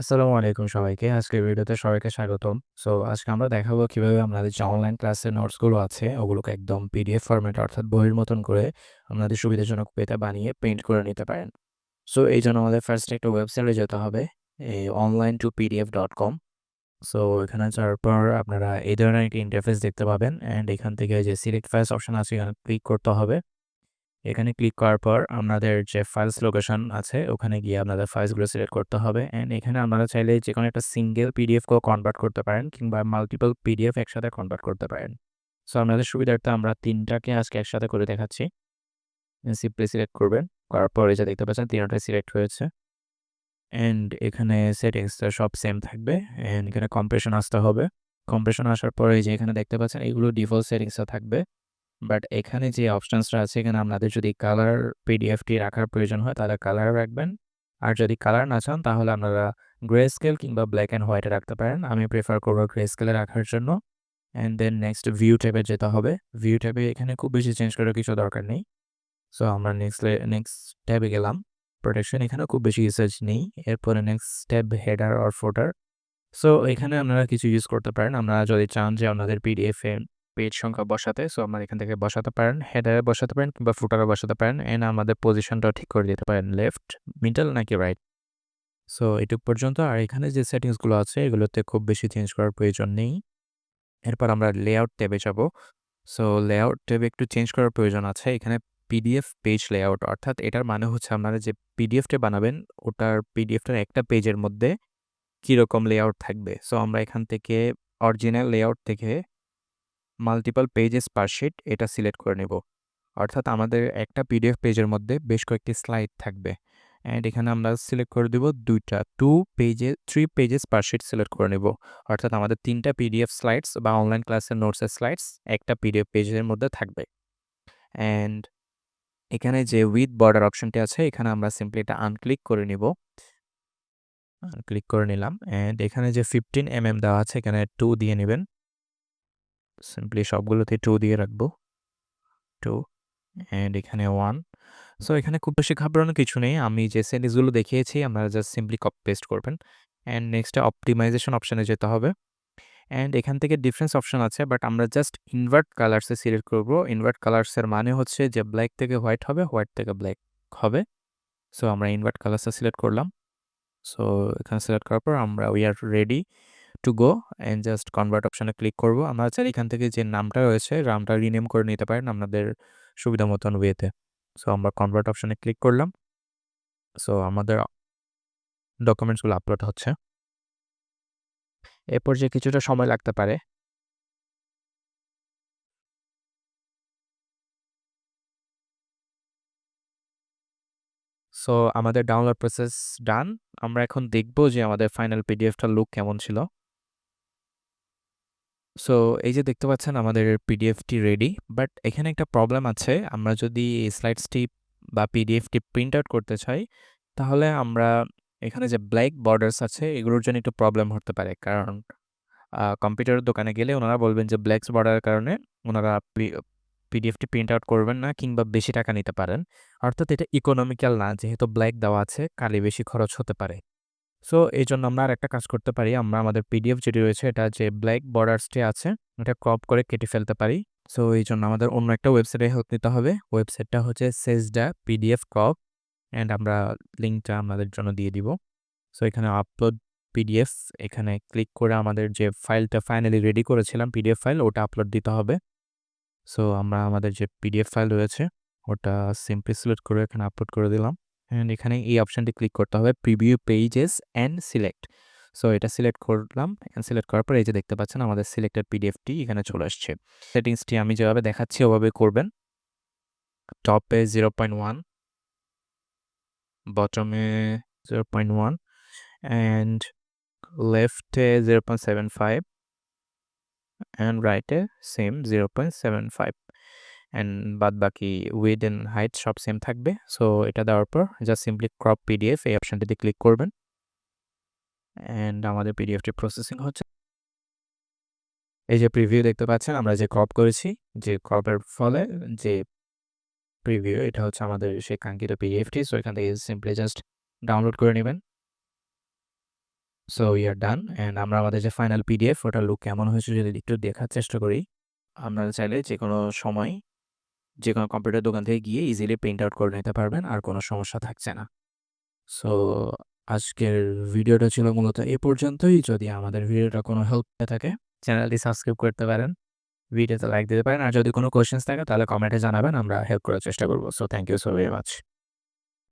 আসসালামু আলাইকুম সবাইকে। আজকের ভিডিওতে সবাইকে স্বাগতম। সো আজকে আমরা দেখাবো কীভাবে আমাদের যে অনলাইন ক্লাসের নোটসগুলো আছে, ওগুলোকে একদম পিডিএফ ফরম্যাটে অর্থাৎ বইয়ের মতন করে আপনাদের সুবিধাজনক পেতে বানিয়ে প্রিন্ট করে নিতে পারেন। সো এই জন্য আমাদের ফার্স্ট একটা ওয়েবসাইটে যেতে হবে এই online two PDF dot com. So এখানে যাওয়ার পর আপনারা এই ধরনের একটি ইন্টারফেস দেখতে পাবেন অ্যান্ড এখান থেকে যে সিলেক্ট ফাইলস অপশন আছে, এখানে ক্লিক করতে হবে। এখানে ক্লিক করার পর আপনাদের যে ফাইলস লোকেশন আছে, ওখানে গিয়ে আপনাদের ফাইলসগুলো সিলেক্ট করতে হবে। অ্যান্ড এখানে আপনারা চাইলে যে কোনো একটা সিঙ্গেল পিডিএফকেও কনভার্ট করতে পারেন কিংবা মাল্টিপল পিডিএফ একসাথে কনভার্ট করতে পারেন। সো আপনাদের সুবিধার্থে আমরা তিনটাকে আজকে একসাথে করে দেখাচ্ছি। সিম্পলি সিলেক্ট করবেন। করার পর এই যে দেখতে পাচ্ছেন, তিনটাই সিলেক্ট হয়েছে। অ্যান্ড এখানে সেটিংসটা সব সেম থাকবে। অ্যান্ড এখানে কম্প্রেশন আসতে হবে। কম্প্রেশন আসার পরে যে এখানে দেখতে পাচ্ছেন, এগুলো ডিফল্ট সেটিংসটা থাকবে। বাট এখানে যে অপশানসটা আছে, এখানে আপনাদের যদি কালার পিডিএফটি রাখার প্রয়োজন হয়, তাহলে কালার রাখবেন। আর যদি কালার না চান, তাহলে আপনারা গ্রে স্কেল কিংবা ব্ল্যাক অ্যান্ড হোয়াইটে রাখতে পারেন। আমি প্রেফার করব গ্রে স্কেলে রাখার জন্য। অ্যান্ড দেন নেক্সট ভিউ ট্যাবে যেতে হবে। ভিউ ট্যাবে এখানে খুব বেশি চেঞ্জ করার কিছু দরকার নেই। সো আমরা নেক্সট নেক্সট ট্যাবে গেলাম। প্রোটেকশন এখানে খুব বেশি রিসার্চ নেই। এরপরে next tab header or footer so এখানে আপনারা কিছু ইউজ করতে পারেন। আপনারা যদি চান যে আপনাদের পিডিএফে পেজ সংখ্যা বসাতে সো আমরা এখান থেকে বসাতে পারেন হেডারে বসাতে পারেন কিংবা ফুটারে বসাতে পারেন এন্ড আমাদের পজিশনটাও ঠিক করে দিতে পারেন লেফট মিডল নাকি রাইট সো এটুক পর্যন্ত, আর এখানে যে সেটিংসগুলো আছে, এগুলোতে খুব বেশি চেঞ্জ করার প্রয়োজন নেই। এরপর আমরা লেআউট ট্যাবে যাব। সো লেআউট ট্যাবে একটু চেঞ্জ করার প্রয়োজন আছে, এখানে পিডিএফ পেজ লেআউট অর্থাৎ এটার মানে হচ্ছে আপনারা যে পিডিএফটা বানাবেন, ওটার পিডিএফটার একটা পেজের মধ্যে কীরকম লেআউট থাকবে। সো আমরা এখান থেকে অরিজিনাল লেআউট থেকে মাল্টিপল পেজেস পার শিট এটা সিলেক্ট করে নেব। অর্থাৎ আমাদের একটা পিডিএফ পেজের মধ্যে বেশ কয়েকটি স্লাইড থাকবে। অ্যান্ড এখানে আমরা সিলেক্ট করে দেব দুইটা টু পেজে three pages per sheet select করে নেব। অর্থাৎ আমাদের তিনটা পিডিএফ স্লাইডস বা অনলাইন ক্লাসের নোটসের স্লাইডস একটা পিডিএফ পেজের মধ্যে থাকবে। অ্যান্ড এখানে যে উইথ বর্ডার অপশনটি আছে, এখানে আমরা সিম্পলি এটা আনক্লিক করে নিব। ক্লিক করে নিলাম। অ্যান্ড এখানে যে ফিফটিন এম এম দেওয়া আছে, এখানে টু দিয়ে নেবেন। সিম্পলি সবগুলোতে টু দিয়ে রাখব। টু অ্যান্ড এখানে ওয়ান সো এখানে খুব বেশি ঘাবড়ানোর কিছু নেই। আমি যে সেটিংসগুলো দেখিয়েছি, আপনারা জাস্ট সিম্পলি কপি পেস্ট করবেন। অ্যান্ড নেক্সটে অপটিমাইজেশন অপশানে যেতে হবে। অ্যান্ড এখান থেকে ডিফারেন্স অপশান আছে বাট আমরা জাস্ট ইনভার্ট কালার্সে সিলেক্ট করব। ইনভার্ট কালার্সের মানে হচ্ছে যে ব্ল্যাক থেকে হোয়াইট হবে হোয়াইট থেকে ব্ল্যাক হবে। সো আমরা ইনভার্ট কালার্সে সিলেক্ট করলাম। সো এখানে সিলেক্ট করার পর আমরা we are ready to go and just convert অপশানে ক্লিক করব। আমরা চাই এখান থেকে যে নামটা রয়েছে নামটা রিনেম করে নিতে পারেন আপনাদের সুবিধা মতন ওয়েতে সো আমরা কনভার্ট অপশানে ক্লিক করলাম। সো আমাদের ডকুমেন্টসগুলো আপলোড হচ্ছে। এরপর যে কিছুটা সময় লাগতে পারে সো আমাদের ডাউনলোড প্রসেস ডান আমরা এখন দেখব যে আমাদের ফাইনাল পিডিএফটার লুক কেমন ছিল। সো এই যে দেখতে পাচ্ছেন আমাদের পিডিএফটি রেডি বাট এখানে একটা প্রবলেম আছে। আমরা যদি স্লাইডসটি বা পিডিএফটি প্রিন্ট আউট করতে চাই, তাহলে আমরা এখানে যে ব্ল্যাক বর্ডার্স আছে, এগুলোর জন্য একটু প্রবলেম হতে পারে। কারণ কম্পিউটারের দোকানে গেলে ওনারা বলবেন যে ব্ল্যাকস বর্ডারের কারণে ওনারা পিডিএফটি প্রিন্ট আউট করবেন না কিংবা বেশি টাকা নিতে পারেন। অর্থাৎ এটা ইকোনমিক্যাল না, যেহেতু ব্ল্যাক দেওয়া আছে, কালি বেশি খরচ হতে পারে। সো এই জন্য আমরা আর একটা কাজ করতে পারি। আমরা আমাদের পিডিএফ যেটি রয়েছে, এটা যে ব্ল্যাক বর্ডার্সটি আছে এটা ক্রপ করে কেটে ফেলতে পারি। সো এই জন্য আমাদের অন্য একটা ওয়েবসাইটে হেল্প নিতে হবে। ওয়েবসাইটটা হচ্ছে সেজডা পিডিএফ ক্রপ, অ্যান্ড আমরা লিঙ্কটা আমাদের জন্য দিয়ে দিব। সো, এখানে আপলোড পিডিএফ, এখানে ক্লিক করে আমাদের যে ফাইলটা ফাইনালি রেডি করেছিলাম পিডিএফ ফাইল, ওটা আপলোড দিতে হবে। সো, আমরা আমাদের যে পিডিএফ ফাইল রয়েছে, ওটা সিম্পলি সিলেক্ট করে এখানে আপলোড করে দিলাম। অ্যান্ড এখানে এই অপশানটি ক্লিক করতে হবে preview pages and select so এটা সিলেক্ট করলাম অ্যান্ড সিলেক্ট করার পর এই যে দেখতে পাচ্ছেন আমাদের সিলেক্টেড পিডিএফটি এখানে চলে আসছে। সেটিংসটি আমি যেভাবে দেখাচ্ছি ওভাবে করবেন। টপে জিরো পয়েন্ট ওয়ান বটমে জিরো পয়েন্ট ওয়ান অ্যান্ড লেফটে zero point seven five and রাইটে same zero point seven five and বাদ বাকি উইড অ্যান্ড হাইট সব সেম থাকবে। সো এটা দেওয়ার পর জাস্ট সিম্পলি ক্রপ পিডিএফ এই অপশানটিতে ক্লিক করবেন। অ্যান্ড আমাদের পিডিএফটি প্রসেসিং হচ্ছে। এই যে প্রিভিউ দেখতে পাচ্ছেন, আমরা যে ক্রপ করেছি, যে ক্রপের ফলে যে প্রিভিউ এটা হচ্ছে আমাদের সেই কাঙ্ক্ষিত পিডিএফটি সো এখান থেকে সিম্পলি জাস্ট ডাউনলোড করে নেবেন। So we are done and আমরা আমাদের যে ফাইনাল পিডিএফ ওটা লুক কেমন হয়েছে যদি একটু দেখার চেষ্টা করি, আপনারা চাইলে যে কোনো সময় যে কোনো কম্পিউটার দোকান থেকে গিয়ে ইজিলি প্রিন্ট আউট করে নিতে পারবেন, আর কোনো সমস্যা থাকছে না। সো আজকের ভিডিওটা ছিল মূলত এ পর্যন্তই। যদি আমাদের ভিডিওটা কোনো হেল্প পেয়ে থাকে চ্যানেলটি সাবস্ক্রাইব করতে পারেন ভিডিওতে লাইক দিতে পারেন, আর যদি কোনো কোয়েশ্চেন্স থাকে, তাহলে কমেন্টে জানাবেন, আমরা হেল্প করার চেষ্টা করব। So thank you so very much